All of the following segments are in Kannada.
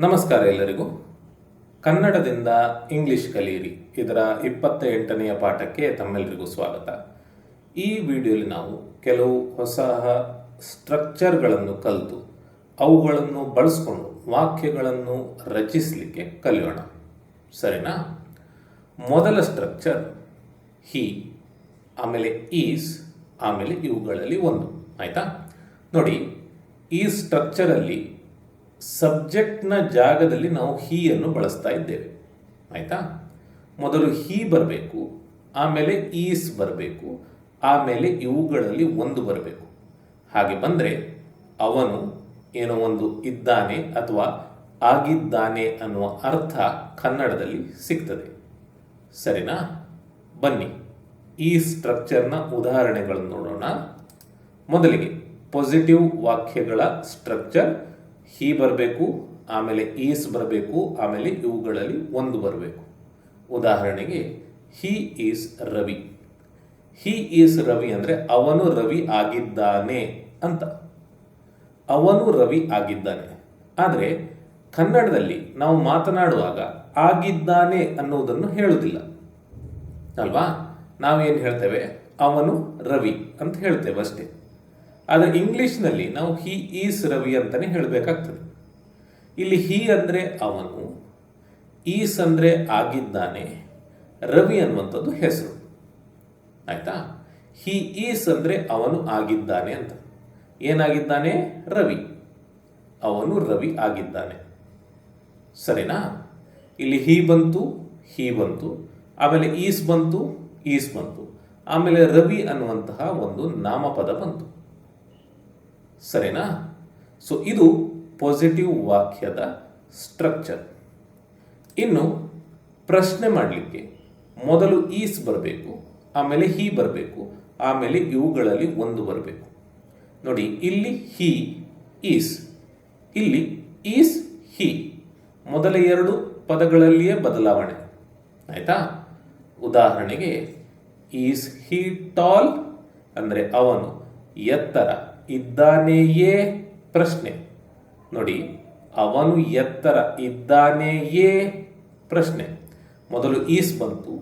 ನಮಸ್ಕಾರ ಎಲ್ಲರಿಗೂ. ಕನ್ನಡದಿಂದ ಇಂಗ್ಲಿಷ್ ಕಲಿಯಿರಿ ಇದರ ಇಪ್ಪತ್ತ ಎಂಟನೆಯ ಪಾಠಕ್ಕೆ ತಮ್ಮೆಲ್ಲರಿಗೂ ಸ್ವಾಗತ. ಈ ವಿಡಿಯೋಲಿ ನಾವು ಕೆಲವು ಹೊಸ ಸ್ಟ್ರಕ್ಚರ್ಗಳನ್ನು ಕಲಿತು, ಅವುಗಳನ್ನು ಬಳಸ್ಕೊಂಡು ವಾಕ್ಯಗಳನ್ನು ರಚಿಸಲಿಕ್ಕೆ ಕಲಿಯೋಣ. ಸರಿನಾ? ಮೊದಲ ಸ್ಟ್ರಕ್ಚರ್, ಹಿ, ಆಮೇಲೆ ಈಸ್, ಆಮೇಲೆ ಇವುಗಳಲ್ಲಿ ಒಂದು. ಆಯಿತಾ? ನೋಡಿ, ಈ ಸ್ಟ್ರಕ್ಚರಲ್ಲಿ ಸಬ್ಜೆಕ್ಟ್ನ ಜಾಗದಲ್ಲಿ ನಾವು ಹೀಯನ್ನು ಬಳಸ್ತಾ ಇದ್ದೇವೆ. ಆಯಿತಾ? ಮೊದಲು ಹೀ ಬರಬೇಕು, ಆಮೇಲೆ ಈಸ್ ಬರಬೇಕು, ಆಮೇಲೆ ಇವುಗಳಲ್ಲಿ ಒಂದು ಬರಬೇಕು. ಹಾಗೆ ಬಂದರೆ ಅವನು ಏನೋ ಒಂದು ಇದ್ದಾನೆ ಅಥವಾ ಆಗಿದ್ದಾನೆ ಅನ್ನುವ ಅರ್ಥ ಕನ್ನಡದಲ್ಲಿ ಸಿಗ್ತದೆ. ಸರಿನಾ? ಬನ್ನಿ, ಈ ಸ್ಟ್ರಕ್ಚರ್ನ ಉದಾಹರಣೆಗಳನ್ನು ನೋಡೋಣ. ಮೊದಲಿಗೆ ಪಾಸಿಟಿವ್ ವಾಕ್ಯಗಳ ಸ್ಟ್ರಕ್ಚರ್ ಹೀ ಬರಬೇಕು, ಆಮೇಲೆ ಈಸ್ ಬರಬೇಕು, ಆಮೇಲೆ ಇವುಗಳಲ್ಲಿ ಒಂದು ಬರಬೇಕು. ಉದಾಹರಣೆಗೆ, he is Ravi. He is Ravi ಅಂದರೆ ಅವನು ರವಿ ಆಗಿದ್ದಾನೆ ಅಂತ. ಅವನು ರವಿ ಆಗಿದ್ದಾನೆ. ಆದರೆ ಕನ್ನಡದಲ್ಲಿ ನಾವು ಮಾತನಾಡುವಾಗ ಆಗಿದ್ದಾನೆ ಅನ್ನುವುದನ್ನು ಹೇಳುವುದಿಲ್ಲ. ಅಲ್ವಾ? ನಾವೇನು ಹೇಳ್ತೇವೆ? ಅವನು ರವಿ ಅಂತ ಹೇಳ್ತೇವೆ ಅಷ್ಟೇ. ಆದರೆ ಇಂಗ್ಲಿಷ್ನಲ್ಲಿ ನಾವು ಹಿ ಈಸ್ ರವಿ ಅಂತಲೇ ಹೇಳಬೇಕಾಗ್ತದೆ. ಇಲ್ಲಿ ಹಿ ಅಂದರೆ ಅವನು, ಈಸ್ ಅಂದರೆ ಆಗಿದ್ದಾನೆ, ರವಿ ಅನ್ನುವಂಥದ್ದು ಹೆಸರು. ಆಯಿತಾ? ಹಿ ಈಸ್ ಅಂದರೆ ಅವನು ಆಗಿದ್ದಾನೆ ಅಂತ. ಏನಾಗಿದ್ದಾನೆ? ರವಿ. ಅವನು ರವಿ ಆಗಿದ್ದಾನೆ. ಸರಿನಾ? ಇಲ್ಲಿ ಹಿ ಬಂತು ಹಿ ಬಂತು, ಆಮೇಲೆ ಈಸ್ ಬಂತು ಈಸ್ ಬಂತು, ಆಮೇಲೆ ರವಿ ಅನ್ನುವಂತಹ ಒಂದು ನಾಮಪದ ಬಂತು. ಸರಿನಾ? ಸೊ ಇದು ಪಾಸಿಟಿವ್ ವಾಕ್ಯದ ಸ್ಟ್ರಕ್ಚರ್ ಇನ್ನು ಪ್ರಶ್ನೆ ಮಾಡಲಿಕ್ಕೆ ಮೊದಲು ಈಸ್ ಬರಬೇಕು, ಆಮೇಲೆ ಹಿ ಬರಬೇಕು, ಆಮೇಲೆ ಇವುಗಳಲ್ಲಿ ಒಂದು ಬರಬೇಕು. ನೋಡಿ, ಇಲ್ಲಿ ಹಿ ಈಸ್, ಇಲ್ಲಿ ಈಸ್ ಹಿ, ಮೊದಲ ಎರಡು ಪದಗಳಲ್ಲಿಯೇ ಬದಲಾವಣೆ. ಆಯಿತಾ? ಉದಾಹರಣೆಗೆ, ಈಸ್ ಹಿ ಟಾಲ್, ಅಂದರೆ ಅವನು ಎತ್ತರ. ಇದ್ದಾನೆಯೇ ಪ್ರಶ್ನೆ. ನೋಡಿ, ಅವನು ಎತ್ತರ ಇದ್ದಾನೆಯೇ ಪ್ರಶ್ನೆ. ಮೊದಲು ಈಸ್ ಬಂತು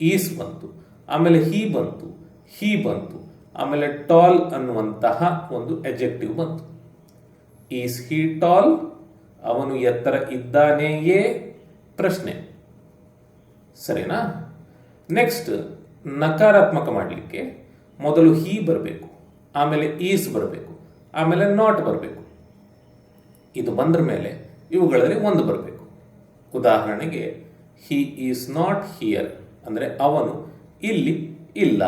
ಈಸ್ ಬಂತು, ಆಮೇಲೆ ಹೀ ಬಂತು ಹೀ ಬಂತು, ಆಮೇಲೆ ಟಾಲ್ ಅನ್ನುವಂತಹ ಒಂದು ಎಜೆಕ್ಟಿವ್ ಬಂತು. Is he tall? ಅವನು ಎತ್ತರ ಇದ್ದಾನೆಯೇ ಪ್ರಶ್ನೆ. ಸರಿನಾ? ನೆಕ್ಸ್ಟ್, ನಕಾರಾತ್ಮಕ ಮಾಡಲಿಕ್ಕೆ ಮೊದಲು ಹೀ ಬರಬೇಕು. ಆಮೇಲೆ ಈಸ್ ಬರಬೇಕು, ಆಮೇಲೆ ನಾಟ್ ಬರಬೇಕು. ಇದು ಬಂದ್ರ ಮೇಲೆ ಇವುಗಳಲ್ಲಿ ಒಂದು ಬರಬೇಕು. ಉದಾಹರಣೆಗೆ ಹಿ ಈಸ್ ನಾಟ್ ಹಿಯರ್ ಅಂದರೆ ಅವನು ಇಲ್ಲಿ ಇಲ್ಲ.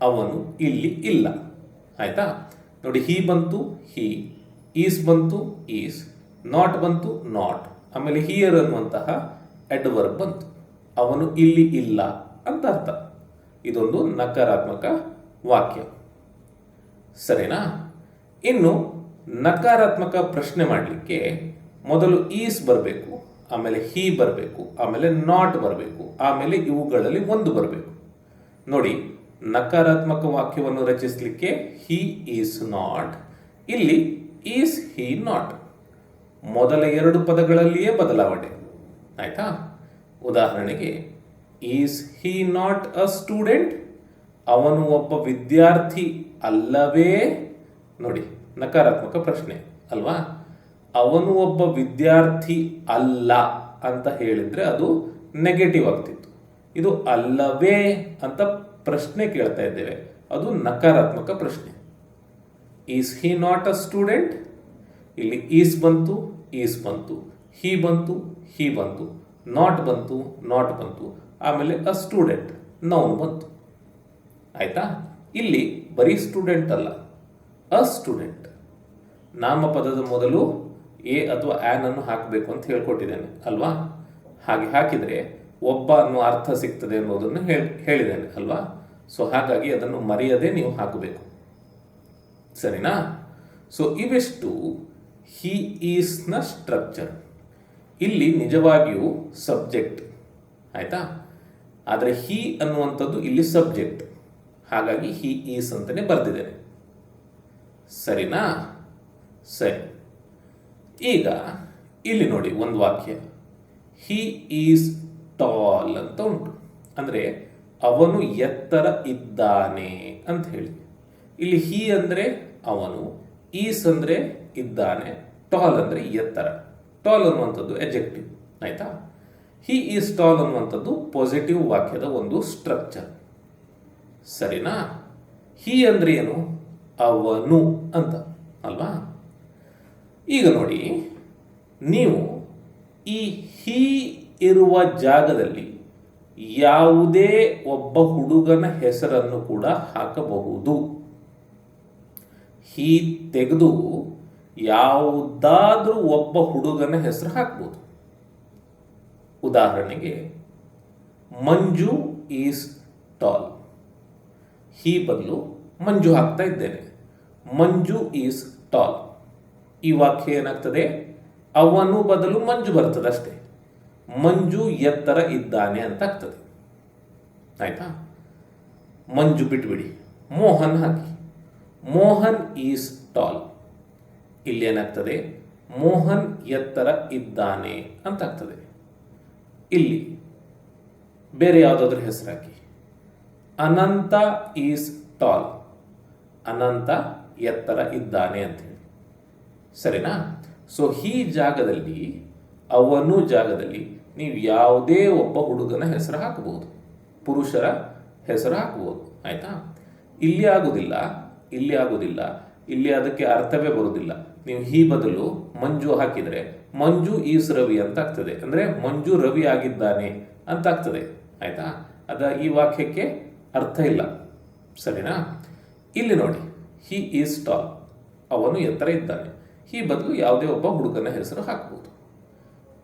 ಅವನು ಇಲ್ಲಿ ಇಲ್ಲ. ಆಯಿತಾ? ನೋಡಿ ಹಿ ಬಂತು ಹಿ ಈಸ್ ಬಂತು ಈಸ್ ನಾಟ್ ಬಂತು ನಾಟ್ ಆಮೇಲೆ ಹಿಯರ್ ಅನ್ನುವಂತಹ ಎಡ್ವರ್ಬ್ ಬಂತು. ಅವನು ಇಲ್ಲಿ ಇಲ್ಲ ಅಂತ ಅರ್ಥ. ಇದೊಂದು ನಕಾರಾತ್ಮಕ ವಾಕ್ಯ. ಸರಿನಾ? ಇನ್ನು ನಕಾರಾತ್ಮಕ ಪ್ರಶ್ನೆ ಮಾಡಲಿಕ್ಕೆ ಮೊದಲು ಈಸ್ ಬರಬೇಕು, ಆಮೇಲೆ ಹಿ ಬರಬೇಕು, ಆಮೇಲೆ ನಾಟ್ ಬರಬೇಕು, ಆಮೇಲೆ ಇವುಗಳಲ್ಲಿ ಒಂದು ಬರಬೇಕು. ನೋಡಿ, ನಕಾರಾತ್ಮಕ ವಾಕ್ಯವನ್ನು ರಚಿಸಲಿಕ್ಕೆ ಹಿ ಈಸ್ ನಾಟ್, ಇಲ್ಲಿ ಈಸ್ ಹಿ ನಾಟ್. ಮೊದಲ ಎರಡು ಪದಗಳಲ್ಲಿಯೇ ಬದಲಾವಣೆ. ಆಯ್ತಾ? ಉದಾಹರಣೆಗೆ, is he not a student? ಅವನು ಒಬ್ಬ ವಿದ್ಯಾರ್ಥಿ ಅಲ್ಲವೇ? ನೋಡಿ, ನಕಾರಾತ್ಮಕ ಪ್ರಶ್ನೆ, ಅಲ್ವಾ? ಅವನು ಒಬ್ಬ ವಿದ್ಯಾರ್ಥಿ ಅಲ್ಲ ಅಂತ ಹೇಳಿದ್ರೆ ಅದು ನೆಗೆಟಿವ್ ಆಗ್ತಿತ್ತು. ಇದು ಅಲ್ಲವೇ ಅಂತ ಪ್ರಶ್ನೆ ಕೇಳ್ತಾ ಇದ್ದೇವೆ. ಅದು ನಕಾರಾತ್ಮಕ ಪ್ರಶ್ನೆ. Is he not a student ಇಲ್ಲಿ ಈಸ್ ಬಂತು ಈಸ್ ಬಂತು. ಹಿ ಬಂತು ಹಿ ಬಂತು. ನಾಟ್ ಬಂತು ನಾಟ್ ಬಂತು. ಆಮೇಲೆ ಅ ಸ್ಟೂಡೆಂಟ್ ನೌನ್ ಬಂತು. ಆಯ್ತಾ? ಇಲ್ಲಿ ಬರೀ ಸ್ಟೂಡೆಂಟ್ ಅಲ್ಲ ಅ ಸ್ಟೂಡೆಂಟ್ ನಾಮಪದದ ಮೊದಲು ಎ ಅಥವಾ ಆನ್ ಅನ್ನು ಹಾಕಬೇಕು ಅಂತ ಹೇಳ್ಕೊಟ್ಟಿದ್ದೇನೆ, ಅಲ್ವಾ? ಹಾಗೆ ಹಾಕಿದರೆ ಒಬ್ಬ ಅನ್ನೋ ಅರ್ಥ ಸಿಗ್ತದೆ ಅನ್ನೋದನ್ನು ಹೇಳಿ, ಹೇಳಿದ್ದೇನೆ, ಅಲ್ವಾ? ಸೊ ಹಾಗಾಗಿ ಅದನ್ನು ಮರೆಯದೆ ನೀವು ಹಾಕಬೇಕು. ಸರಿನಾ? ಸೊ ಇವೆಷ್ಟು ಹಿ ಈಸ್ನ ಸ್ಟ್ರಕ್ಚರ್ ಇಲ್ಲಿ ನಿಜವಾಗಿಯೂ ಸಬ್ಜೆಕ್ಟ್ ಆಯಿತಾ? ಆದರೆ ಹಿ ಅನ್ನುವಂಥದ್ದು ಇಲ್ಲಿ ಸಬ್ಜೆಕ್ಟ್ ಹಾಗಾಗಿ ಹಿ ಈಸ್ ಅಂತಲೇ ಬರೆದಿದ್ದೇನೆ. ಸರಿನಾ? ಸರಿ. ಈಗ ಇಲ್ಲಿ ನೋಡಿ ಒಂದು ವಾಕ್ಯ. ಹಿ ಈಸ್ ಟಾಲ್ ಅಂತ ಉಂಟು. ಅಂದರೆ ಅವನು ಎತ್ತರ ಇದ್ದಾನೆ ಅಂತ ಹೇಳಿ. ಇಲ್ಲಿ ಹಿ ಅಂದರೆ ಅವನು ಈಸ್ ಅಂದರೆ ಇದ್ದಾನೆ ಟಾಲ್ ಅಂದರೆ ಎತ್ತರ. ಟಾಲ್ ಅನ್ನುವಂಥದ್ದು ಎಜೆಕ್ಟಿವ್ ಆಯಿತಾ? ಹಿ ಈಸ್ ಟಾಲ್ ಅನ್ನುವಂಥದ್ದು ಪಾಸಿಟಿವ್ ವಾಕ್ಯದ ಒಂದು ಸ್ಟ್ರಕ್ಚರ್ ಸರಿನಾ? ಹಿ ಅಂದ್ರೆ ಏನು? ಅವನು ಅಂತ, ಅಲ್ವಾ? ಈಗ ನೋಡಿ, ನೀವು ಈ ಹಿ ಇರುವ ಜಾಗದಲ್ಲಿ ಯಾವುದೇ ಒಬ್ಬ ಹುಡುಗನ ಹೆಸರನ್ನು ಕೂಡ ಹಾಕಬಹುದು. ಹಿ ತೆಗೆದು ಯಾವುದಾದ್ರೂ ಒಬ್ಬ ಹುಡುಗನ ಹೆಸರು ಹಾಕ್ಬೋದು. ಉದಾಹರಣೆಗೆ, ಮಂಜು ಈಸ್ ಟಾಲ್. ಹಿ ಬದಲು ಮಂಜು ಹಾಕ್ತಾ ಇದ್ದೇನೆ. Manju is tall. ಈ ವಾಕ್ಯ ಏನಾಗ್ತದೆ? ಅವನು ಬದಲು ಮಂಜು ಬರ್ತದೆ ಅಷ್ಟೇ ಮಂಜು ಎತ್ತರ ಇದ್ದಾನೆ ಅಂತ ಆಗ್ತದೆ. ಆಯ್ತಾ? ಮಂಜು ಬಿಟ್ಬಿಡಿ. ಮೋಹನ್ ಹಾಕಿ. Mohan is tall. ಇಲ್ಲಿ ಏನಾಗ್ತದೆ? ಮೋಹನ್ ಎತ್ತರ ಇದ್ದಾನೆ ಅಂತ ಆಗ್ತದೆ. ಇಲ್ಲಿ ಬೇರೆ ಯಾವುದಾದ್ರೂ ಹೆಸರು ಹಾಕಿ ಅನಂತ ಈಸ್ ಟಾಲ್. ಅನಂತ ಎತ್ತರ ಇದ್ದಾನೆ ಅಂತ ಹೇಳಿ ಸರಿನಾ? ಸೊ ಈ ಜಾಗದಲ್ಲಿ, ಅವನು ಜಾಗದಲ್ಲಿ ನೀವು ಯಾವುದೇ ಒಬ್ಬ ಹುಡುಗನ ಹೆಸರು ಹಾಕಬಹುದು. ಪುರುಷರ ಹೆಸರು ಹಾಕಬಹುದು. ಆಯ್ತಾ? ಇಲ್ಲಿ ಆಗುದಿಲ್ಲ ಇಲ್ಲಿ ಆಗುದಿಲ್ಲ, ಇಲ್ಲಿ ಅದಕ್ಕೆ ಅರ್ಥವೇ ಬರುವುದಿಲ್ಲ ನೀವು ಈ ಬದಲು ಮಂಜು ಹಾಕಿದರೆ, ಮಂಜು ಈಸ್ ರವಿ ಅಂತ ಆಗ್ತದೆ. ಅಂದ್ರೆ ಮಂಜು ರವಿ ಆಗಿದ್ದಾನೆ ಅಂತ ಆಗ್ತದೆ. ಆಯ್ತಾ? ಅದ ಈ ವಾಕ್ಯಕ್ಕೆ ಅರ್ಥ ಇಲ್ಲ. ಸರಿನಾ? ಇಲ್ಲಿ ನೋಡಿ ಹಿ ಈಸ್ ಟಾಲ್ ಅವನು ಎತ್ತರ ಇದ್ದಾನೆ. ಹೀ ಬದಲು ಯಾವುದೇ ಒಬ್ಬ ಹುಡುಗನ ಹೆಸರು ಹಾಕಬಹುದು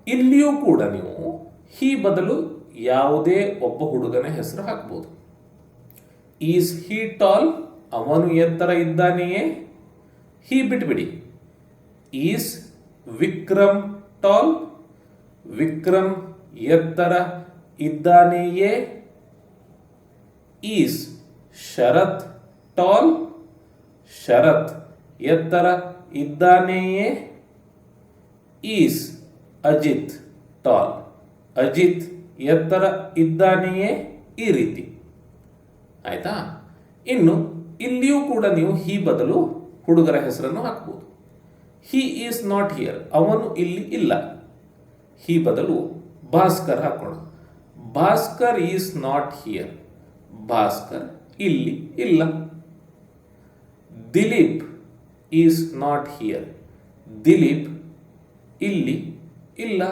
ಇಲ್ಲಿಯೂ ಕೂಡ ನೀವು ಹೀ ಬದಲು ಯಾವುದೇ ಒಬ್ಬ ಹುಡುಗನ ಹೆಸರು ಹಾಕಬಹುದು ಈಸ್ ಹಿ ಟಾಲ್ ಅವನು ಎತ್ತರ ಇದ್ದಾನೆಯೇ? ಹೀ ಬಿಟ್ಬಿಡಿ. ಈಸ್ ವಿಕ್ರಮ್ ಟಾಲ್ ವಿಕ್ರಮ್ ಎತ್ತರ ಇದ್ದಾನೆಯೇ? ಈಸ್ ಶರತ್ ಟಾಲ್ ಶರತ್ ಎತ್ತರ ಇದ್ದಾನೆಯೇ? ಈಸ್ ಅಜಿತ್ ಟಾಲ್ ಅಜಿತ್ ಎತ್ತರ ಇದ್ದಾನೆಯೇ? ಈ ರೀತಿ. ಆಯ್ತಾ? ಇನ್ನು ಇಲ್ಲಿಯೂ ಕೂಡ ನೀವು ಹಿ ಬದಲು ಹುಡುಗರ ಹೆಸರನ್ನು ಹಾಕ್ಬೋದು. ಹಿ ಈಸ್ ನಾಟ್ ಹಿಯರ್ ಅವನು ಇಲ್ಲಿ ಇಲ್ಲ. ಹಿ ಬದಲು ಭಾಸ್ಕರ್ ಹಾಕೋಣ. Bhaskar is not here Bhaskar ಇಲ್ಲಿ ಇಲ್ಲ. Dileep is not here. Dileep ಇಲ್ಲಿ ಇಲ್ಲ.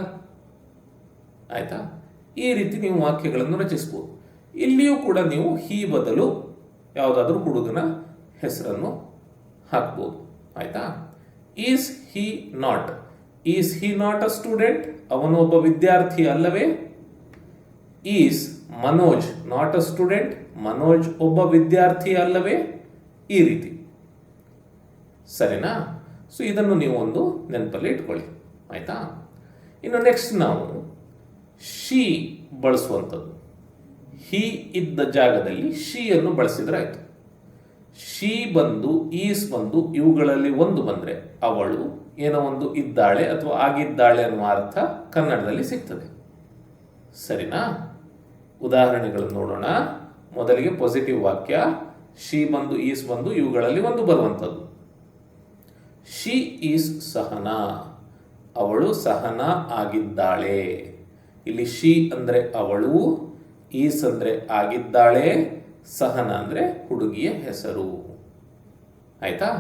ಆಯ್ತಾ? ಈ ರೀತಿ ನೀವು ವಾಕ್ಯಗಳನ್ನು ರಚಿಸ್ಬೋದು. ಇಲ್ಲಿಯೂ ಕೂಡ ನೀವು ಹಿ ಬದಲು ಯಾವುದಾದ್ರೂ ಹುಡುಗನ ಹೆಸರನ್ನು ಹಾಕ್ಬೋದು. ಆಯ್ತಾ? Is he not? Is he not a student? ಅವನು ಒಬ್ಬ ವಿದ್ಯಾರ್ಥಿ ಅಲ್ಲವೇ? Is Manoj not a student Manoj ಒಬ್ಬ ವಿದ್ಯಾರ್ಥಿ ಅಲ್ಲವೇ ಈ ರೀತಿ. ಸರಿನಾ? ಸೊ ಇದನ್ನು ನೀವು ಒಂದು ನೆನಪಲ್ಲಿ ಇಟ್ಕೊಳ್ಳಿ. ಆಯ್ತಾ? ಇನ್ನು ನೆಕ್ಸ್ಟ್ ನಾವು ಶಿ ಬಳಸುವಂಥದ್ದು. ಹಿ ಇದ್ದ ಜಾಗದಲ್ಲಿ ಶಿಯನ್ನು ಬಳಸಿದ್ರೆ ಆಯ್ತು. ಶಿ ಬಂದು ಈಸ್ ಬಂದು, ಇವುಗಳಲ್ಲಿ ಒಂದು ಬಂದರೆ ಅವಳು ಏನೋ ಒಂದು ಇದ್ದಾಳೆ ಅಥವಾ ಆಗಿದ್ದಾಳೆ ಅನ್ನುವ ಅರ್ಥ ಕನ್ನಡದಲ್ಲಿ ಸಿಗ್ತದೆ. ಸರಿನಾ? ಉದಾಹರಣೆಗಳನ್ನು ನೋಡೋಣ. ಮೊದಲಿಗೆ ಪಾಸಿಟಿವ್ ವಾಕ್ಯ ಶಿ ಬಂದು ಈಸ್ ಬಂದು, ಇವುಗಳಲ್ಲಿ ಒಂದು ಬರುವಂಥದ್ದು. She is Sahana. ಅವಳು ಸಹನಾ ಆಗಿದ್ದಾಳೆ. ಇಲ್ಲಿ ಶಿ ಅಂದರೆ ಅವಳು ಈಸ್ ಅಂದರೆ ಆಗಿದ್ದಾಳೆ, ಸಹನ ಅಂದರೆ ಹುಡುಗಿಯ ಹೆಸರು. ಆಯಿತಾ?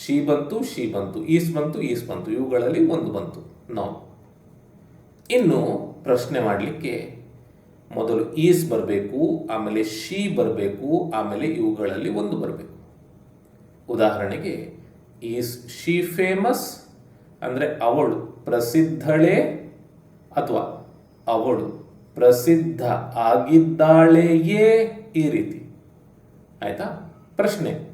ಶಿ ಬಂತು ಶಿ ಬಂತು ಈಸ್ ಬಂತು ಈಸ್ ಬಂತು, ಇವುಗಳಲ್ಲಿ ಒಂದು ಬಂತು. ನಾವು ಇನ್ನು ಪ್ರಶ್ನೆ ಮಾಡಲಿಕ್ಕೆ ಮೊದಲು ಈಸ್ ಬರಬೇಕು, ಆಮೇಲೆ ಶಿ ಬರಬೇಕು, ಆಮೇಲೆ ಇವುಗಳಲ್ಲಿ ಒಂದು ಬರಬೇಕು. ಉದಾಹರಣೆಗೆ, ಈಸ್ ಶಿ ಫೇಮಸ್ ಅಂದರೆ ಅವಳು ಪ್ರಸಿದ್ಧಳೇ ಅಥವಾ ಅವಳು ಪ್ರಸಿದ್ಧ ಆಗಿದ್ದಾಳೆಯೇ ಈ ರೀತಿ. ಆಯಿತಾ? ಪ್ರಶ್ನೆ.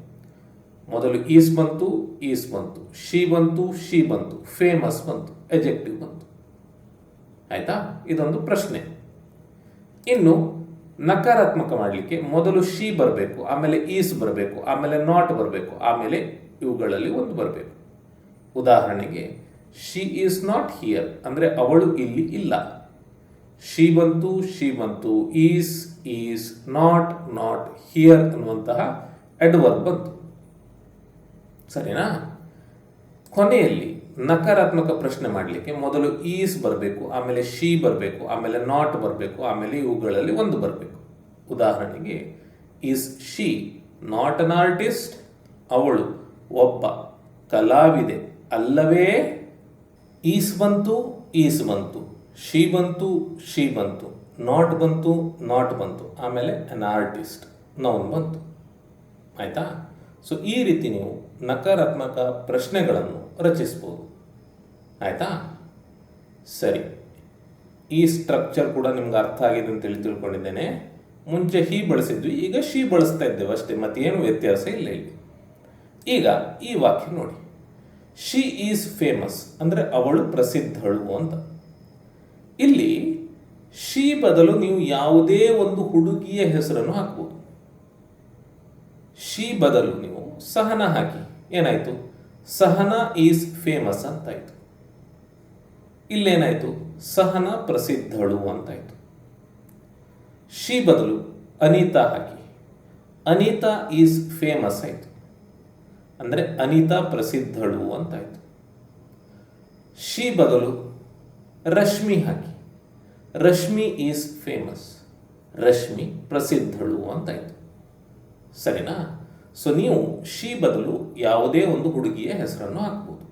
ಮೊದಲು ಈಸ್ ಬಂತು ಈಸ್ ಬಂತು. ಶಿ ಬಂತು ಶಿ ಬಂತು. ಫೇಮಸ್ ಬಂತು, ಎಜೆಕ್ಟಿವ್ ಬಂತು. ಆಯಿತಾ? ಇದೊಂದು ಪ್ರಶ್ನೆ. ಇನ್ನು ನಕಾರಾತ್ಮಕ ಮಾಡಲಿಕ್ಕೆ ಮೊದಲು ಶಿ ಬರಬೇಕು, ಆಮೇಲೆ ಈಸ್ ಬರಬೇಕು, ಆಮೇಲೆ ನಾಟ್ ಬರಬೇಕು, ಆಮೇಲೆ ಇವುಗಳಲ್ಲಿ ಒಂದು ಬರಬೇಕು. ಉದಾಹರಣೆಗೆ, ಶಿ ಈಸ್ ನಾಟ್ ಹಿಯರ್, ಅಂದರೆ ಅವಳು ಇಲ್ಲಿ ಇಲ್ಲ. ಶಿ ಬಂತು ಶಿ ಬಂತು, is is, not not, here ಅನ್ನುವಂತಹ ಅಡ್ವರ್ಬ್ ಬಂತು. ಸರಿನಾ? ಕೊನೆಯಲ್ಲಿ ನಕಾರಾತ್ಮಕ ಪ್ರಶ್ನೆ ಮಾಡಲಿಕ್ಕೆ ಮೊದಲು ಈಸ್ ಬರಬೇಕು, ಆಮೇಲೆ ಶಿ ಬರಬೇಕು, ಆಮೇಲೆ ನಾಟ್ ಬರಬೇಕು, ಆಮೇಲೆ ಇವುಗಳಲ್ಲಿ ಒಂದು ಬರಬೇಕು. ಉದಾಹರಣೆಗೆ, is she not an artist? ಅವಳು ಒಬ್ಬ ಕಲಾವಿದೆ ಅಲ್ಲವೇ? ಈಸ್ ಬಂತು ಈಸ್ ಬಂತು. ಶಿ ಬಂತು ಶಿ ಬಂತು. ನಾಟ್ ಬಂತು ನಾಟ್ ಬಂತು. ಆಮೇಲೆ ಅನ್ ಆರ್ಟಿಸ್ಟ್, ನೌನ್ ಬಂತು. ಆಯಿತಾ? ಸೊ ಈ ರೀತಿ ನೀವು ನಕಾರಾತ್ಮಕ ಪ್ರಶ್ನೆಗಳನ್ನು ರಚಿಸ್ಬೋದು. ಆಯಿತಾ? ಸರಿ. ಈ ಸ್ಟ್ರಕ್ಚರ್ ಕೂಡ ನಿಮ್ಗೆ ಅರ್ಥ ಆಗಿದೆ ಅಂತ ಹೇಳಿ ತಿಳ್ಕೊಂಡಿದ್ದೇನೆ. ಮುಂಚೆ ಹೀ ಬಳಸಿದ್ವಿ, ಈಗ ಶಿ ಬಳಸ್ತಾ ಇದ್ದೇವೆ ಅಷ್ಟೇ, ಮತ್ತೇನು ವ್ಯತ್ಯಾಸ ಇಲ್ಲ ಇಲ್ಲಿ. ಈಗ ಈ ವಾಕ್ಯ ನೋಡಿ. ಶಿ ಈಸ್ ಫೇಮಸ್ ಅಂದರೆ ಅವಳು ಪ್ರಸಿದ್ಧಳು ಅಂತ. ಇಲ್ಲಿ ಶಿ ಬದಲು ನೀವು ಯಾವುದೇ ಒಂದು ಹುಡುಗಿಯ ಹೆಸರನ್ನು ಹಾಕ್ಬೋದು. ಶಿ ಬದಲು ನೀವು ಸಹನ ಹಾಕಿ, ಏನಾಯ್ತು? ಸಹನ ಈಸ್ ಫೇಮಸ್ ಅಂತಾಯ್ತು. ಇಲ್ಲೇನಾಯಿತು? ಸಹನ ಪ್ರಸಿದ್ಧಳು ಅಂತಾಯಿತು. ಶಿ ಬದಲು ಅನಿತಾ ಹಾಕಿ. ಅನಿತಾ ಈಸ್ ಫೇಮಸ್ ಆಯ್ತು. ಅಂದರೆ ಅನಿತಾ ಪ್ರಸಿದ್ಧಳು ಅಂತಾಯ್ತು. ಶಿ ಬದಲು ರಶ್ಮಿ ಹಾಕಿ. Rashmi is famous. ರಶ್ಮಿ ಪ್ರಸಿದ್ಧಳು ಅಂತಾಯ್ತು. ಸರಿನಾ? ಸೊ ನೀವು ಶಿ ಬದಲು ಯಾವುದೇ ಒಂದು ಹುಡುಗಿಯ ಹೆಸರನ್ನು ಹಾಕ್ಬೋದು.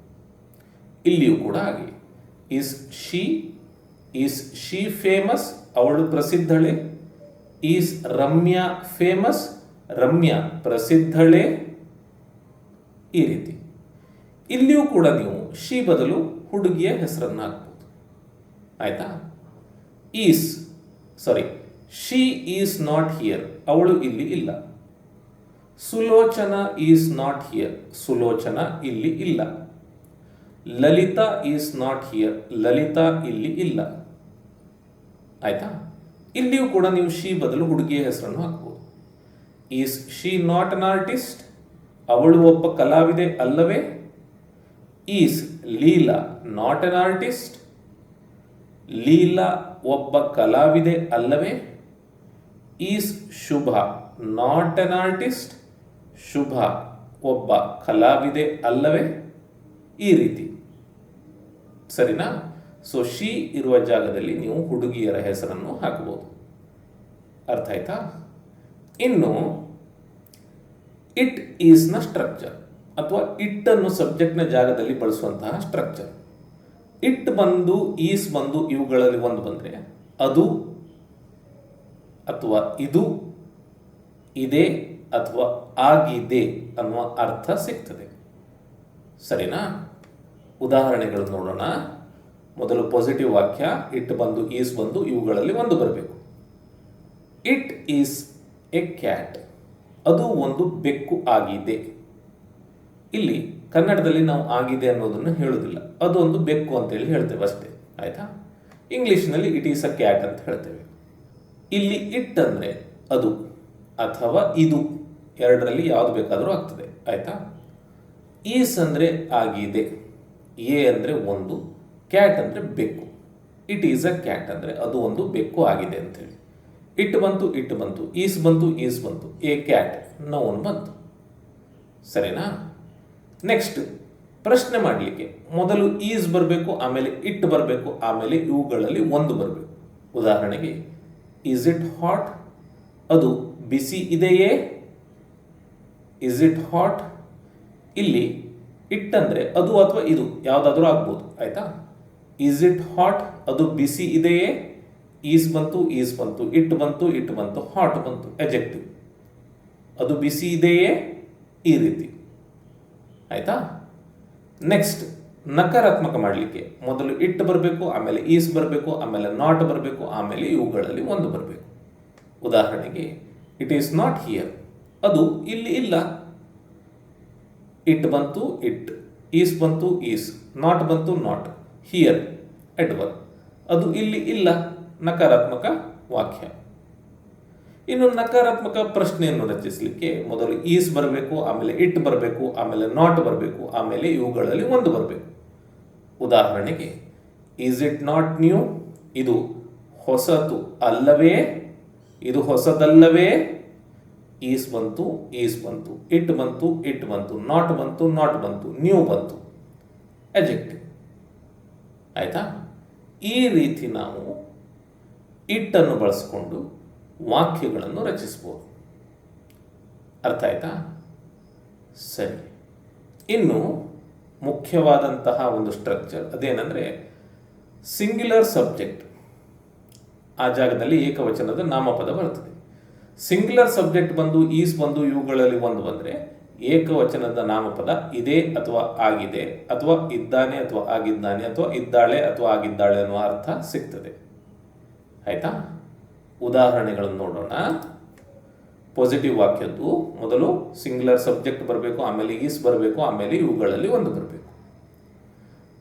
ಇಲ್ಲಿಯೂ ಕೂಡ ಹಾಗೆ. Is she is she famous ಅವಳು ಪ್ರಸಿದ್ಧಳೆ. ಈಸ್ ರಮ್ಯಾ ಫೇಮಸ್ ರಮ್ಯಾ ಪ್ರಸಿದ್ಧಳೆ. ಈ ರೀತಿ. ಇಲ್ಲಿಯೂ ಕೂಡ ನೀವು ಶಿ ಬದಲು ಹುಡುಗಿಯ ಹೆಸರನ್ನು ಹಾಕ್ಬೋದು. ಆಯ್ತಾ? Is sorry she is not here ಅವಳು ಇಲ್ಲಿ ಇಲ್ಲ. Sulochana is not here, Sulochana ಇಲ್ಲಿ ಇಲ್ಲ. Lalitha is not here, Lalitha ಇಲ್ಲಿ ಇಲ್ಲ. ಆಯ್ತಾ? ಇಲ್ಲಿಯೂ ಕೂಡ ನೀವು ಶಿ ಬದಲು ಹುಡುಗಿಯ ಹೆಸರನ್ನು ಹಾಕ್ಬೋದು. Is she not an artist? ಅವಳು ಒಬ್ಬ ಕಲಾವಿದೆ ಅಲ್ಲವೇ? Is Leela not an artist? Leela ಒಬ್ಬ ಕಲಾವಿದೆ ಅಲ್ಲವೇ? Is Shubha not an artist? Shubha ಒಬ್ಬ ಕಲಾವಿದೆ ಅಲ್ಲವೇ? ಈ ರೀತಿ. ಸರಿನಾ? ಸೊ ಶಿ ಇರುವ ಜಾಗದಲ್ಲಿ ನೀವು ಹುಡುಗಿಯರ ಹೆಸರನ್ನು ಹಾಕಬಹುದು. ಅರ್ಥ ಆಯ್ತಾ? ಇನ್ನು ಇಟ್ ಈಸ್ನ ಸ್ಟ್ರಕ್ಚರ್ ಅಥವಾ ಇಟ್ ಅನ್ನು ಸಬ್ಜೆಕ್ಟ್ನ ಜಾಗದಲ್ಲಿ ಬಳಸುವಂತಹ ಸ್ಟ್ರಕ್ಚರ್ ಇಟ್ ಬಂದು ಈಸ್ ಬಂದು ಇವುಗಳಲ್ಲಿ ಒಂದು ಬಂದರೆ ಅದು ಅಥವಾ ಇದು, ಇದೆ ಅಥವಾ ಆಗಿದೆ ಅನ್ನುವ ಅರ್ಥ ಸಿಗ್ತದೆ. ಸರಿನಾ? ಉದಾಹರಣೆಗಳು ನೋಡೋಣ. ಮೊದಲು ಪಾಸಿಟಿವ್ ವಾಕ್ಯ ಇಟ್ ಬಂದು ಈಸ್ ಬಂದು, ಇವುಗಳಲ್ಲಿ ಒಂದು ಬರಬೇಕು. ಇಟ್ ಈಸ್ ಎ ಕ್ಯಾಟ್ ಅದು ಒಂದು ಬೆಕ್ಕು ಆಗಿದೆ. ಇಲ್ಲಿ ಕನ್ನಡದಲ್ಲಿ ನಾವು ಆಗಿದೆ ಅನ್ನೋದನ್ನು ಹೇಳುವುದಿಲ್ಲ. ಅದು ಒಂದು ಬೆಕ್ಕು ಅಂತೇಳಿ ಹೇಳ್ತೇವೆ ಅಷ್ಟೇ. ಆಯ್ತಾ? ಇಂಗ್ಲಿಷ್ನಲ್ಲಿ ಇಟ್ ಈಸ್ ಅ ಕ್ಯಾಟ್ ಅಂತ ಹೇಳ್ತೇವೆ. ಇಲ್ಲಿ ಇಟ್ ಅಂದರೆ ಅದು ಅಥವಾ ಇದು. ಎರಡರಲ್ಲಿ ಯಾವುದು ಬೇಕಾದರೂ ಆಗ್ತದೆ, ಆಯಿತಾ? ಈಸ್ ಅಂದರೆ ಆಗಿದೆ, ಎ ಅಂದರೆ ಒಂದು, ಕ್ಯಾಟ್ ಅಂದರೆ ಬೆಕ್ಕು. ಇಟ್ ಈಸ್ ಅ ಕ್ಯಾಟ್ ಅಂದರೆ ಅದು ಒಂದು ಬೆಕ್ಕು ಆಗಿದೆ ಅಂತೇಳಿ ಇಟ್ ಬಂತು ಇಟ್ ಬಂತು, ಈಸ್ ಬಂತು ಈಸ್ ಬಂತು, ಎ ಕ್ಯಾಟ್, ನೋನ್ ಬಂತು. ಸರಿನಾ? ನೆಕ್ಸ್ಟ್, ಪ್ರಶ್ನೆ ಮಾಡಲಿಕ್ಕೆ ಮೊದಲು ಈಸ್ ಬರಬೇಕು, ಆಮೇಲೆ ಇಟ್ ಬರಬೇಕು, ಆಮೇಲೆ ಇವುಗಳಲ್ಲಿ ಒಂದು ಬರಬೇಕು. ಉದಾಹರಣೆಗೆ, ಈಸ್ ಇಟ್ ಹಾಟ್? ಅದು ಬಿಸಿ ಇದೆಯೇ? ಇಸ್ ಇಟ್ ಹಾಟ್ ಇಲ್ಲಿ ಇಟ್ ಅಂದರೆ ಅದು ಅಥವಾ ಇದು, ಯಾವುದಾದ್ರೂ ಆಗ್ಬೋದು. ಆಯಿತಾ? ಈಸ್ ಇಟ್ ಹಾಟ್ ಅದು ಬಿಸಿ ಇದೆಯೇ? ಈಸ್ ಬಂತು ಈಸ್ ಬಂತು. ಇಟ್ ಬಂತು ಇಟ್ ಬಂತು. ಹಾಟ್ ಬಂತು. ಎಜೆಕ್ಟಿವ್ ಅದು ಬಿಸಿ ಇದೆಯೇ? ಈ ರೀತಿ. ಆಯಿತಾ? ನೆಕ್ಸ್ಟ್ ನಕಾರಾತ್ಮಕ ಮಾಡಲಿಕ್ಕೆ. ಮೊದಲು ಇಟ್ ಬರಬೇಕು, ಆಮೇಲೆ ಈಸ್ ಬರಬೇಕು, ಆಮೇಲೆ ನಾಟ್ ಬರಬೇಕು, ಆಮೇಲೆ ಇವುಗಳಲ್ಲಿ ಒಂದು ಬರಬೇಕು. ಉದಾಹರಣೆಗೆ ಇಟ್ ಈಸ್ ನಾಟ್ ಹಿಯರ್ ಅದು ಇಲ್ಲಿ ಇಲ್ಲ. ಇಟ್ ಬಂತು ಇಟ್ ಈಸ್ ಬಂತು ಈಸ್ ನಾಟ್ ಬಂತು ನಾಟ್ ಹಿಯರ್ ಎಡ್ವರ್ ಅದು ಇಲ್ಲಿ ಇಲ್ಲ, ನಕಾರಾತ್ಮಕ ವಾಕ್ಯ. ಇನ್ನು ನಕಾರಾತ್ಮಕ ಪ್ರಶ್ನೆಯನ್ನು ರಚಿಸಲಿಕ್ಕೆ ಮೊದಲು ಈಸ್ ಬರಬೇಕು, ಆಮೇಲೆ ಇಟ್ ಬರಬೇಕು, ಆಮೇಲೆ ನಾಟ್ ಬರಬೇಕು, ಆಮೇಲೆ ಇವುಗಳಲ್ಲಿ ಒಂದು ಬರಬೇಕು. ಉದಾಹರಣೆಗೆ ಈಸ್ ಇಟ್ ನಾಟ್ ನ್ಯೂ ಇದು ಹೊಸತು ಅಲ್ಲವೇ? ಇದು ಹೊಸದಲ್ಲವೇ? ಈಸ್ ಬಂತು ಈಸ್ ಬಂತು. ಇಟ್ ಬಂತು ಇಟ್ ಬಂತು. ನಾಟ್ ಬಂತು ನಾಟ್ ಬಂತು. ನ್ಯೂ ಬಂತು. ಎಜೆಕ್ಟಿವ್ ಆಯಿತಾ? ಈ ರೀತಿ ನಾವು ಇಟ್ಟನ್ನು ಬಳಸಿಕೊಂಡು ವಾಕ್ಯಗಳನ್ನು ರಚಿಸ್ಬೋದು. ಅರ್ಥ ಆಯ್ತಾ? ಸರಿ. ಇನ್ನು ಮುಖ್ಯವಾದಂತಹ ಒಂದು ಸ್ಟ್ರಕ್ಚರ್ ಅದೇನೆಂದರೆ ಸಿಂಗ್ಯುಲರ್ ಸಬ್ಜೆಕ್ಟ್ ಆ ಜಾಗದಲ್ಲಿ ಏಕವಚನದ ನಾಮಪದ ಬರ್ತದೆ ಸಿಂಗ್ಯುಲರ್ ಸಬ್ಜೆಕ್ಟ್ ಬಂದು ಈಸ್ ಬಂದು, ಇವುಗಳಲ್ಲಿ ಒಂದು ಬಂದರೆ ಏಕವಚನದ ನಾಮಪದ ಇದೆ ಅಥವಾ ಆಗಿದೆ, ಅಥವಾ ಇದ್ದಾನೆ ಅಥವಾ ಆಗಿದ್ದಾನೆ, ಅಥವಾ ಇದ್ದಾಳೆ ಅಥವಾ ಆಗಿದ್ದಾಳೆ ಅನ್ನುವ ಅರ್ಥ ಸಿಗ್ತದೆ. ಆಯ್ತಾ? ಉದಾಹರಣೆಗಳನ್ನು ನೋಡೋಣ. ಪಾಸಿಟಿವ್ ವಾಕ್ಯದ್ದು ಮೊದಲು ಸಿಂಗ್ಯುಲರ್ ಸಬ್ಜೆಕ್ಟ್ ಬರಬೇಕು, ಆಮೇಲೆ ಈಸ್ ಬರಬೇಕು, ಆಮೇಲೆ ಇವುಗಳಲ್ಲಿ ಒಂದು ಬರಬೇಕು.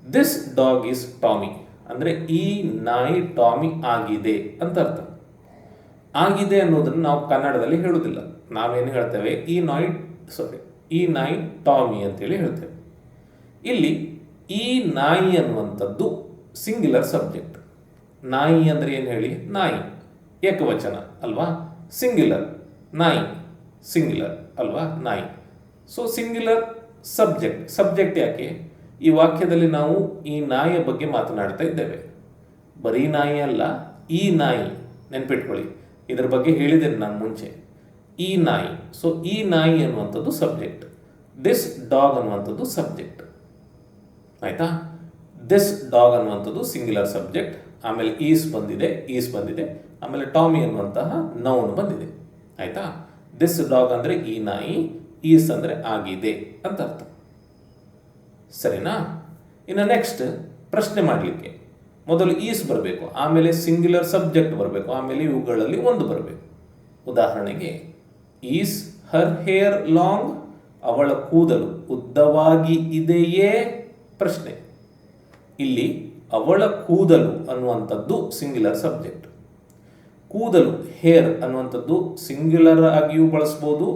ದಿಸ್ ಡಾಗ್ ಈಸ್ ಟಾಮಿ ಅಂದರೆ ಈ ನಾಯಿ ಟಾಮಿ ಆಗಿದೆ ಅಂತ ಅರ್ಥ. ಆಗಿದೆ ಅನ್ನೋದನ್ನು ನಾವು ಕನ್ನಡದಲ್ಲಿ ಹೇಳುವುದಿಲ್ಲ ನಾವೇನು ಹೇಳ್ತೇವೆ? ಈ ನಾಯಿ ಸಾರಿ ಈ ನಾಯಿ ಟಾಮಿ ಅಂತೇಳಿ ಹೇಳ್ತೇವೆ. ಇಲ್ಲಿ ಈ ನಾಯಿ ಅನ್ನುವಂಥದ್ದು ಸಿಂಗ್ಯುಲರ್ ಸಬ್ಜೆಕ್ಟ್ ನಾಯಿ ಅಂದರೆ ಏನು ಹೇಳಿ? ನಾಯಿ. ಏಕವಚನ, ಅಲ್ವಾ? ಸಿಂಗ್ಯುಲರ್ ನಾಯಿ. ಸಿಂಗ್ಯುಲರ್ ಅಲ್ವಾ? ನಾಯಿ. ಸೊ ಸಿಂಗ್ಯುಲರ್ ಸಬ್ಜೆಕ್ಟ್ ಸಬ್ಜೆಕ್ಟ್ ಯಾಕೆ? ಈ ವಾಕ್ಯದಲ್ಲಿ ನಾವು ಈ ನಾಯಿಯ ಬಗ್ಗೆ ಮಾತನಾಡ್ತಾ ಇದ್ದೇವೆ. ಬರೀ ನಾಯಿ ಅಲ್ಲ, ಈ ನಾಯಿ ನೆನ್ಪಿಟ್ಕೊಳ್ಳಿ. ಇದರ ಬಗ್ಗೆ ಹೇಳಿದ್ದೇನೆ ನಾನು ಮುಂಚೆ. ಈ ನಾಯಿ. ಸೊ ಈ ನಾಯಿ ಅನ್ನುವಂಥದ್ದು ಸಬ್ಜೆಕ್ಟ್ ದಿಸ್ ಡಾಗ್ ಅನ್ನುವಂಥದ್ದು ಸಬ್ಜೆಕ್ಟ್ ಆಯ್ತಾ? ದಿಸ್ ಡಾಗ್ ಅನ್ನುವಂಥದ್ದು ಸಿಂಗ್ಯುಲರ್ ಸಬ್ಜೆಕ್ಟ್ ಆಮೇಲೆ ಈಸ್ ಬಂದಿದೆ ಈಸ್ ಬಂದಿದೆ. ಆಮೇಲೆ ಟಾಮಿ ಅನ್ನುವಂತಹ ನೌನ್ ಬಂದಿದೆ. ಆಯ್ತಾ? ದಿಸ್ ಡಾಗ್ ಅಂದರೆ ಈ ನಾಯಿ ಈಸ್ ಅಂದರೆ ಆಗಿದೆ ಅಂತ ಅರ್ಥ. ಸರಿನಾ? ಇನ್ನು ನೆಕ್ಸ್ಟ್ ಪ್ರಶ್ನೆ ಮಾಡಲಿಕ್ಕೆ. ಮೊದಲು ಈಸ್ ಬರಬೇಕು, ಆಮೇಲೆ ಸಿಂಗ್ಯುಲರ್ ಸಬ್ಜೆಕ್ಟ್ ಬರಬೇಕು, ಆಮೇಲೆ ಇವುಗಳಲ್ಲಿ ಒಂದು ಬರಬೇಕು. ಉದಾಹರಣೆಗೆ, ಈಸ್ ಹರ್ ಹೇರ್ ಲಾಂಗ್? ಅವಳ ಕೂದಲು ಉದ್ದವಾಗಿ ಇದೆಯೇ? ಪ್ರಶ್ನೆ. ಇಲ್ಲಿ ಅವಳ ಕೂದಲು ಅನ್ನುವಂಥದ್ದು ಸಿಂಗ್ಯುಲರ್ ಸಬ್ಜೆಕ್ಟ್. ಕೂದಲು ಹೇರ್ ಅನ್ನುವಂಥದ್ದು ಸಿಂಗ್ಯುಲರ್ ಆಗಿಯೂ ಬಳಸ್ಬೋದು,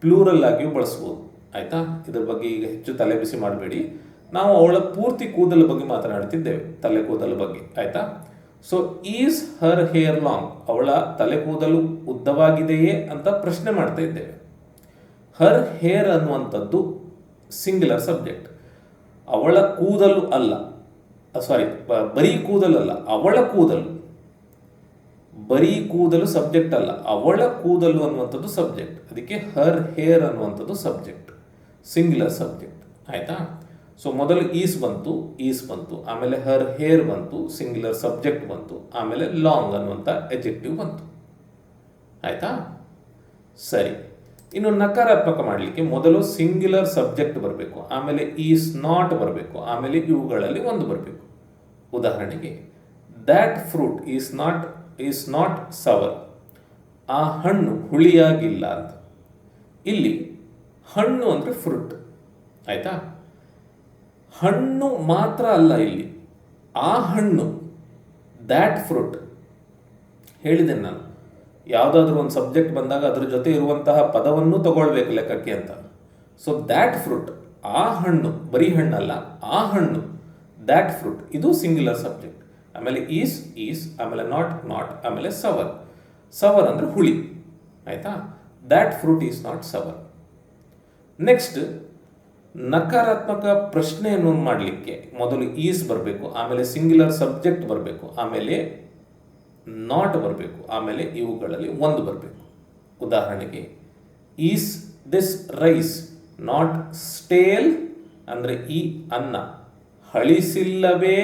ಪ್ಲೂರಲ್ ಆಗಿಯೂ ಬಳಸ್ಬೋದು. ಆಯಿತಾ? ಇದರ ಬಗ್ಗೆ ಈಗ ಹೆಚ್ಚು ತಲೆಬಿಸಿ ಮಾಡಬೇಡಿ. ನಾವು ಅವಳ ಪೂರ್ತಿ ಕೂದಲ ಬಗ್ಗೆ ಮಾತನಾಡ್ತಿದ್ದೇವೆ ತಲೆ ಕೂದಲ ಬಗ್ಗೆ, ಆಯ್ತಾ? So is her hair long ಅವಳ ತಲೆ ಕೂದಲು ಉದ್ದವಾಗಿದೆಯೇ ಅಂತ ಪ್ರಶ್ನೆ ಮಾಡ್ತಾ ಇದ್ದೇವೆ. ಹರ್ ಹೇರ್ ಅನ್ನುವಂಥದ್ದು ಸಿಂಗ್ಯುಲರ್ ಸಬ್ಜೆಕ್ಟ್ ಅವಳ ಕೂದಲು ಅಲ್ಲ. ಸಾರಿ ಬರೀ ಕೂದಲಲ್ಲ ಅವಳ ಕೂದಲು. ಬರೀ ಕೂದಲು ಸಬ್ಜೆಕ್ಟ್ ಅಲ್ಲ, ಅವಳ ಕೂದಲು ಅನ್ನುವಂಥದ್ದು ಸಬ್ಜೆಕ್ಟ್ ಅದಕ್ಕೆ ಹರ್ ಹೇರ್ ಅನ್ನುವಂಥದ್ದು ಸಬ್ಜೆಕ್ಟ್ ಸಿಂಗ್ಯುಲರ್ ಸಬ್ಜೆಕ್ಟ್ ಆಯ್ತಾ? ಸೊ ಮೊದಲು ಈಸ್ ಬಂತು ಈಸ್ ಬಂತು, ಆಮೇಲೆ ಹರ್ ಹೇರ್ ಬಂತು ಸಿಂಗ್ಯುಲರ್ ಸಬ್ಜೆಕ್ಟ್ ಬಂತು, ಆಮೇಲೆ ಲಾಂಗ್ ಅನ್ನುವಂಥ ಎಜೆಕ್ಟಿವ್ ಬಂತು. ಆಯ್ತಾ? ಸರಿ. ಇನ್ನು ನಕಾರಾತ್ಮಕ ಮಾಡಲಿಕ್ಕೆ ಮೊದಲು ಸಿಂಗ್ಯುಲರ್ ಸಬ್ಜೆಕ್ಟ್ ಬರಬೇಕು, ಆಮೇಲೆ ಈಸ್ ನಾಟ್ ಬರಬೇಕು, ಆಮೇಲೆ ಇವುಗಳಲ್ಲಿ ಒಂದು ಬರಬೇಕು. ಉದಾಹರಣೆಗೆ that fruit is not is not sour ಆ ಹಣ್ಣು ಹುಳಿಯಾಗಿಲ್ಲ ಅಂತ. ಇಲ್ಲಿ ಹಣ್ಣು ಅಂದರೆ ಫ್ರೂಟ್ ಆಯ್ತಾ? ಹಣ್ಣು ಮಾತ್ರ ಅಲ್ಲ ಇಲ್ಲಿ. ಆ ಹಣ್ಣು ದ್ಯಾಟ್ ಫ್ರೂಟ್ ಹೇಳಿದ್ದೇನೆ ನಾನು. ಯಾವುದಾದ್ರೂ ಒಂದು ಸಬ್ಜೆಕ್ಟ್ ಬಂದಾಗ ಅದ್ರ ಜೊತೆ ಇರುವಂತಹ ಪದವನ್ನು ತಗೊಳ್ಬೇಕು ಲೆಕ್ಕಕ್ಕೆ ಅಂತ. ಸೊ ದ್ಯಾಟ್ ಫ್ರೂಟ್ ಆ ಹಣ್ಣು, ಬರೀ ಹಣ್ಣಲ್ಲ, ಆ ಹಣ್ಣು ದ್ಯಾಟ್ ಫ್ರೂಟ್ ಇದು ಸಿಂಗ್ಯುಲರ್ ಸಬ್ಜೆಕ್ಟ್ ಆಮೇಲೆ ಈಸ್ ಈಸ್ ಆಮೇಲೆ ನಾಟ್ ನಾಟ್ ಆಮೇಲೆ ಸವರ್ ಸವರ್ ಅಂದರೆ ಹುಳಿ, ಆಯ್ತಾ? That fruit is not sour next ನಕಾರಾತ್ಮಕ ಪ್ರಶ್ನೆಯನ್ನು ಮಾಡಲಿಕ್ಕೆ ಮೊದಲು ಈಸ್ ಬರಬೇಕು, ಆಮೇಲೆ ಸಿಂಗ್ಯುಲರ್ ಸಬ್ಜೆಕ್ಟ್ ಬರಬೇಕು, ಆಮೇಲೆ ನಾಟ್ ಬರಬೇಕು, ಆಮೇಲೆ ಇವುಗಳಲ್ಲಿ ಒಂದು ಬರಬೇಕು. ಉದಾಹರಣೆಗೆ, is this rice not stale? ಅಂದರೆ ಈ ಅನ್ನ ಹಳಿಸಿಲ್ಲವೇ?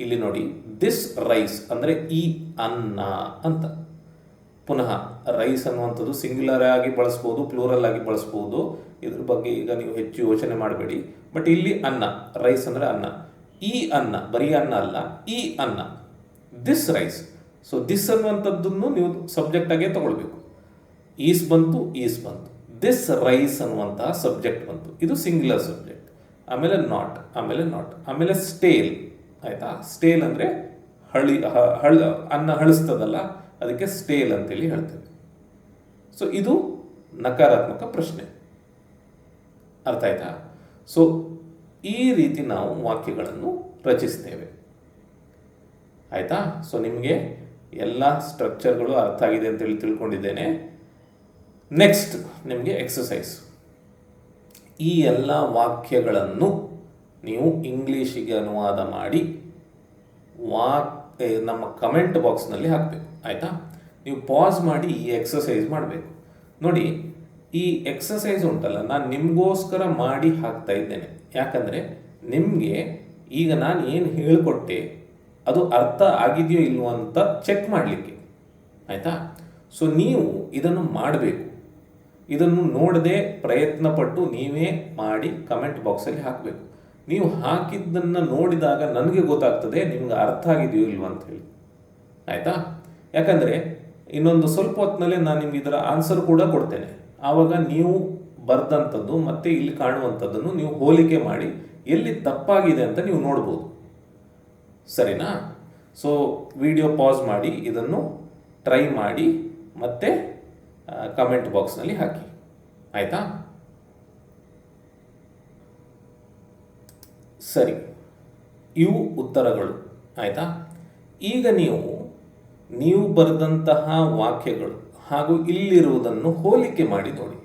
ಇಲ್ಲಿ ನೋಡಿ, ದಿಸ್ ರೈಸ್ ಅಂದರೆ ಈ ಅನ್ನ ಅಂತ. ಪುನಃ ರೈಸ್ ಅನ್ನುವಂಥದ್ದು ಸಿಂಗ್ಯುಲರ್ ಆಗಿ ಬಳಸ್ಬೋದು ಪ್ಲೂರಲ್ ಆಗಿ ಬಳಸ್ಬೋದು. ಇದ್ರ ಬಗ್ಗೆ ಈಗ ನೀವು ಹೆಚ್ಚು ಯೋಚನೆ ಮಾಡಬೇಡಿ. ಬಟ್ ಇಲ್ಲಿ ಅನ್ನ ರೈಸ್ ಅಂದರೆ ಅನ್ನ. ಈ ಅನ್ನ, ಬರೀ ಅನ್ನ ಅಲ್ಲ, ಈ ಅನ್ನ ದಿಸ್ ರೈಸ್ ಸೊ ದಿಸ್ ಅನ್ನುವಂಥದ್ದನ್ನು ನೀವು ಸಬ್ಜೆಕ್ಟ್ ಆಗೇ ತಗೊಳ್ಬೇಕು. ಈಸ್ ಬಂತು ಈಸ್ ಬಂತು. ದಿಸ್ ರೈಸ್ ಅನ್ನುವಂತಹ ಸಬ್ಜೆಕ್ಟ್ ಬಂತು. ಇದು ಸಿಂಗ್ಯುಲರ್ ಸಬ್ಜೆಕ್ಟ್ ಆಮೇಲೆ ನಾಟ್ ಆಮೇಲೆ ನಾಟ್ ಆಮೇಲೆ ಸ್ಟೇಲ್ ಆಯಿತಾ? ಸ್ಟೇಲ್ ಅಂದರೆ ಹಳಿ ಹಳ, ಅನ್ನ ಹಳಿಸ್ತದಲ್ಲ ಅದಕ್ಕೆ ಸ್ಟೇಲ್ ಅಂತೇಳಿ ಹೇಳ್ತೇವೆ. ಸೊ ಇದು ನಕಾರಾತ್ಮಕ ಪ್ರಶ್ನೆ. ಅರ್ಥ ಆಯ್ತಾ? ಸೊ ಈ ರೀತಿ ನಾವು ವಾಕ್ಯಗಳನ್ನು ರಚಿಸ್ತೇವೆ. ಆಯಿತಾ? ಸೊ ನಿಮಗೆ ಎಲ್ಲ ಸ್ಟ್ರಕ್ಚರ್ಗಳು ಅರ್ಥ ಆಗಿದೆ ಅಂತೇಳಿ ತಿಳ್ಕೊಂಡಿದ್ದೇನೆ. ನೆಕ್ಸ್ಟ್ ನಿಮಗೆ ಎಕ್ಸಸೈಸ್ ಈ ಎಲ್ಲ ವಾಕ್ಯಗಳನ್ನು ನೀವು ಇಂಗ್ಲೀಷಿಗೆ ಅನುವಾದ ಮಾಡಿ ವಾ ಏ, ನಮ್ಮ ಕಮೆಂಟ್ ಬಾಕ್ಸ್ನಲ್ಲಿ ಹಾಕಬೇಕು. ಆಯಿತಾ? ನೀವು ಪಾಸ್ ಮಾಡಿ ಈ ಎಕ್ಸಸೈಸ್ ಮಾಡಬೇಕು. ನೋಡಿ, ಈ ಎಕ್ಸಸೈಸ್ ಉಂಟಲ್ಲ, ನಾನು ನಿಮಗೋಸ್ಕರ ಮಾಡಿ ಹಾಕ್ತಾ ಇದ್ದೇನೆ. ಯಾಕಂದರೆ, ನಿಮಗೆ ಈಗ ನಾನು ಏನು ಹೇಳಿಕೊಟ್ಟೆ, ಅದು ಅರ್ಥ ಆಗಿದೆಯೋ ಇಲ್ವೋ ಅಂತ ಚೆಕ್ ಮಾಡಲಿಕ್ಕೆ. ಆಯಿತಾ? ಸೊ ನೀವು ಇದನ್ನು ಮಾಡಬೇಕು. ಇದನ್ನು ನೋಡದೆ ಪ್ರಯತ್ನ ಪಟ್ಟು ನೀವೇ ಮಾಡಿ ಕಮೆಂಟ್ ಬಾಕ್ಸಲ್ಲಿ ಹಾಕಬೇಕು. ನೀವು ಹಾಕಿದ್ದನ್ನು ನೋಡಿದಾಗ ನನಗೆ ಗೊತ್ತಾಗ್ತದೆ, ನಿಮ್ಗೆ ಅರ್ಥ ಆಗಿದೆಯೋ ಇಲ್ವೋ ಅಂತ ಹೇಳಿ. ಆಯಿತಾ? ಯಾಕಂದರೆ ಇನ್ನೊಂದು ಸ್ವಲ್ಪ ಹೊತ್ತಿನಲ್ಲೇ ನಾನು ನಿಮ್ಗೆ ಇದರ ಆನ್ಸರ್ ಕೂಡ ಕೊಡ್ತೇನೆ. ಆವಾಗ ನೀವು ಬರೆದಂಥದ್ದು ಮತ್ತು ಇಲ್ಲಿ ಕಾಣುವಂಥದ್ದನ್ನು ನೀವು ಹೋಲಿಕೆ ಮಾಡಿ ಎಲ್ಲಿ ತಪ್ಪಾಗಿದೆ ಅಂತ ನೀವು ನೋಡ್ಬೋದು. ಸರಿನಾ? ಸೊ ವಿಡಿಯೋ ಪಾಸ್ ಮಾಡಿ, ಇದನ್ನು ಟ್ರೈ ಮಾಡಿ, ಮತ್ತೆ ಕಮೆಂಟ್ ಬಾಕ್ಸ್ನಲ್ಲಿ ಹಾಕಿ. ಆಯಿತಾ? ಸರಿ. ಇವು ಉತ್ತರಗಳು. ಆಯಿತಾ? ಈಗ ನೀವು ನೀವು ಬರೆದಂತಹ ವಾಕ್ಯಗಳು ಹಾಗೂ ಇಲ್ಲಿರುವುದನ್ನು ಹೋಲಿಕೆ ಮಾಡಿ ನೋಡಿ.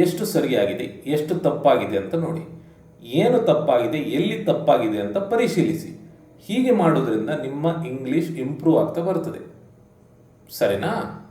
ಎಷ್ಟು ಸರಿಯಾಗಿದೆ, ಎಷ್ಟು ತಪ್ಪಾಗಿದೆ ಅಂತ ನೋಡಿ. ಏನು ತಪ್ಪಾಗಿದೆ, ಎಲ್ಲಿ ತಪ್ಪಾಗಿದೆ ಅಂತ ಪರಿಶೀಲಿಸಿ. ಹೀಗೆ ಮಾಡೋದ್ರಿಂದ ನಿಮ್ಮ ಇಂಗ್ಲೀಷ್ ಇಂಪ್ರೂವ್ ಆಗ್ತಾ ಬರ್ತದೆ. ಸರಿನಾ?